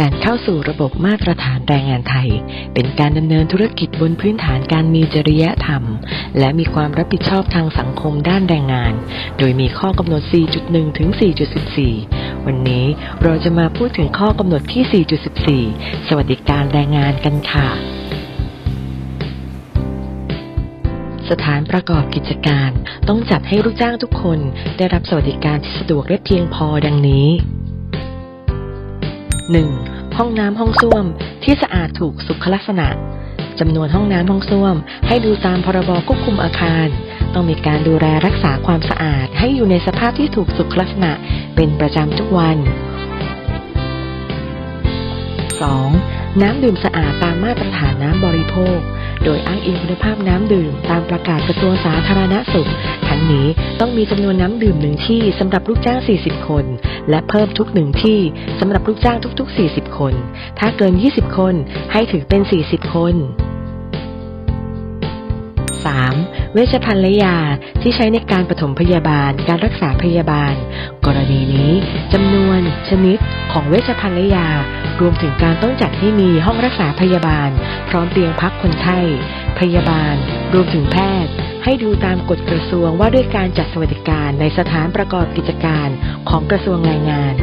การเข้าสู่ระบบมาตรฐานแรงงานไทย เป็นการดำเนินธุรกิจบนพื้นฐานการมีจริยธรรม และมีความรับผิดชอบทางสังคมด้านแรงงาน โดยมีข้อกำหนด 4.1 ถึง 4.14 วันนี้เราจะมาพูดถึงข้อกำหนดที่ 4.14 สวัสดิการแรงงานกันค่ะสถานประกอบกิจการ ต้องจัดให้ลูกจ้างทุกคนได้รับสวัสดิการที่สะดวกและเพียงพอดังนี้ 1. ห้องน้ำห้องส้วมที่สะอาดถูกสุขลักษณะจำนวนห้องน้ำห้องส้วม ให้ดูตามพรบควบคุมอาคาร ต้องมีการดูแลรักษาความสะอาด ให้อยู่ในสภาพที่ถูกสุขลักษณะเป็นประจำทุกวัน 2. น้ำดื่มสะอาดตามมาตรฐานน้ำบริโภค โดยอ้างอิงคุณภาพน้ำดื่ม ตามประกาศกระทรวงสาธารณสุข ทั้งนี้ต้องมีจำนวนน้ำดื่มหนึ่งที่สำหรับลูกจ้าง 40 คน และเพิ่มทุกหนึ่งที่สำหรับลูกจ้างทุกๆ 40 คน ถ้าเกิน 20 คนให้ถือเป็น 40 คน 3. เวชภัณฑ์และยาที่ใช้ในการปฐมพยาบาล การรักษาพยาบาล กรณีนี้จำนวน ชนิด ของเวชภัณฑ์และยา รวมถึงการต้องจัดให้มีห้องรักษาพยาบาล พร้อมเตียงพักคนไข้พยาบาล รวมถึงแพทย์ ให้ดูตามกฎกระทรวงว่าด้วยการจัดสวัสดิการในสถานประกอบกิจการของกระทรวงแรงงาน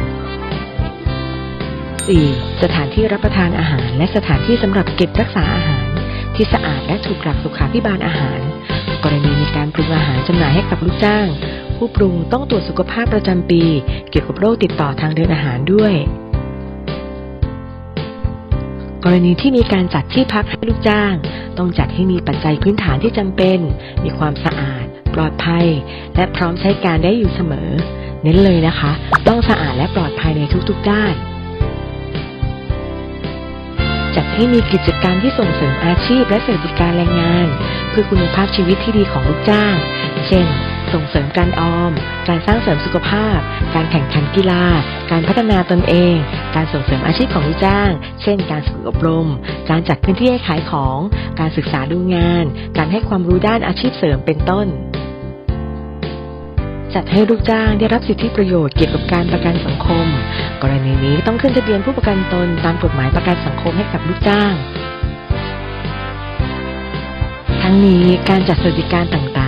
4. สถานที่รับประทานอาหาร และสถานที่สำหรับเก็บรักษาอาหาร ที่สะอาดและถูกหลักสุขาพิบาลอาหาร กรณีมีการปรุงอาหารจำหน่ายให้กับลูกจ้าง ผู้ปรุงต้องตรวจสุขภาพประจำปี เกี่ยวกับโรคติดต่อทางเดินอาหารด้วย กรณีที่มีการจัดที่พักให้ลูกจ้าง ต้องจัดให้มีปัจจัยพื้นฐานที่จำเป็น มีความสะอาด ปลอดภัย และพร้อมใช้การได้อยู่เสมอ เน้นเลยนะคะ ต้องสะอาดและปลอดภัยในทุกๆด้าน จัดให้มีกิจการมที่ส่งเสริมอาชีพและสวัสดิการแรงงาน เพื่อคุณภาพชีวิตที่ดีของลูกจ้าง เช่น ส่งเสริมการออม การสร้างเสริมสุขภาพ การแข่งขันกีฬา การพัฒนาตนเอง การส่งเสริมอาชีพของลูกจ้าง เช่น การฝึกอบรม การจัดพื้นที่ให้ขายของ การศึกษาดูงาน การให้ความรู้ด้านอาชีพเสริมเป็นต้นจัดให้ลูกจ้างได้รับสิทธิประโยชน์เกี่ยวกับการประกันสังคม กรณีนี้ต้องขึ้นทะเบียนผู้ประกันตนตามกฎหมายประกันสังคมให้กับลูกจ้าง ทั้งนี้การจัดสวัสดิการต่าง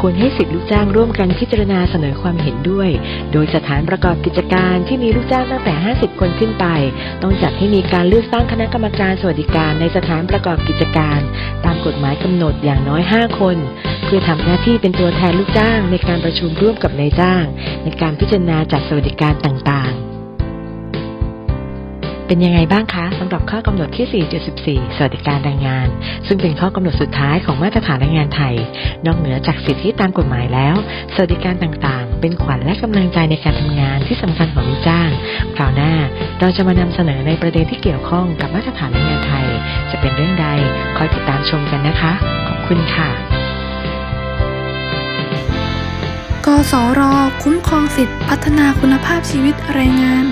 ควรให้สิทธิลูกจ้างร่วมกันพิจารณาเสนอความเห็นด้วย โดยสถานประกอบกิจการที่มีลูกจ้างตั้งแต่ 50 คนขึ้นไป ต้องจัดให้มีการเลือกตั้งคณะกรรมการสวัสดิการในสถานประกอบกิจการ ตามกฎหมายกำหนดอย่างน้อย 5 คน เพื่อทำหน้าที่เป็นตัวแทนลูกจ้างในการประชุมร่วมกับนายจ้าง ในการพิจารณาจัดสวัสดิการต่างๆ เป็นยังไงบ้างคะสำหรับข้อกำหนดที่ 4.14 สวัสดิการแรงงาน ซึ่งเป็นข้อกำหนดสุดท้ายของมาตรฐานแรงงานไทย นอกเหนือจากสิทธิตามกฎหมายแล้ว สวัสดิการต่างๆ เป็นขวัญและกำลังใจในการทำงานที่สำคัญของลูกจ้าง คราวหน้าเราจะมานำเสนอในประเด็นที่เกี่ยวข้องกับมาตรฐานแรงงานไทย จะเป็นเรื่องใดคอยติดตามชมกันนะคะ ขอบคุณค่ะกสร คุ้มครองสิทธิพัฒนาคุณภาพชีวิตแรงงาน